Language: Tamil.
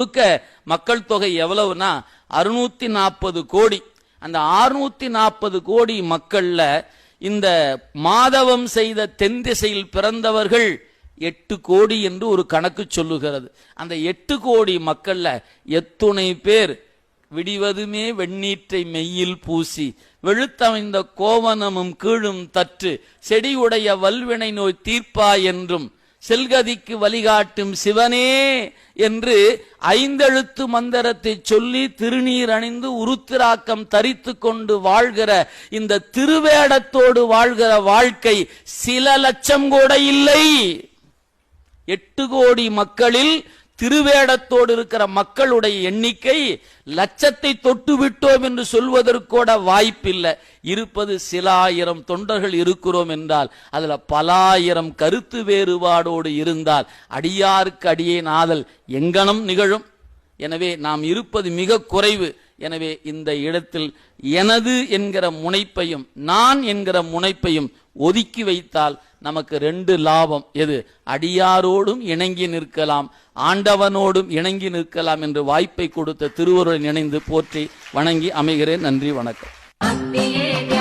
முழுக்க மக்கள் தொகை எவ்வளவுனா அறுநூத்தி நாற்பது கோடி. அந்த அறுநூத்தி நாற்பது கோடி மக்கள்ல இந்த மாதவம் செய்த தென் திசையில் பிறந்தவர்கள் எட்டு கோடி என்று ஒரு கணக்கு சொல்லுகிறது. அந்த எட்டு கோடி மக்கள்ல எத்துணை பேர் விடிவதுமே வெண்ணீற்றை மெய்யில் பூசி வெளுத்தமைந்த கோவனமும் கீழும் தற்று செடியுடைய வல்வினை நோய் தீர்ப்பா என்றும் செல்கதிக்கு வழிகாட்டும் சிவனே என்று ஐந்தெழுத்து மந்திரத்தை சொல்லி திருநீர் அணிந்து உருத்திராக்கம் தரித்து கொண்டு வாழ்கிற இந்த திருவேடத்தோடு வாழ்கிற வாழ்க்கை சில லட்சம் கூட இல்லை. எட்டு கோடி மக்களில் திருவேடத்தோடு இருக்கிற மக்களுடைய எண்ணிக்கை லட்சத்தை தொட்டு விட்டோம் என்று சொல்வதற்கூட வாய்ப்பில்லை. இருப்பது சில ஆயிரம் தொண்டர்கள் இருக்கிறோம் என்றால் அதுல பல ஆயிரம் கருத்து வேறுபாடோடு இருந்தால் அடியாருக்கு அடியே நாதல் எங்கனம் நிகழும்? எனவே நாம் இருப்பது மிக குறைவு. எனவே இந்த இடத்தில் எனது என்கிற முனைப்பையும் நான் என்கிற முனைப்பையும் ஒதுக்கி வைத்தால் நமக்கு ரெண்டு லாபம். எது? அடியாரோடும் இணங்கி நிற்கலாம் ஆண்டவனோடும் இணங்கி நிற்கலாம் என்று வாய்ப்பை கொடுத்த திருவருடன் நினைந்து போற்றி வணங்கி அமைகிறேன். நன்றி வணக்கம்.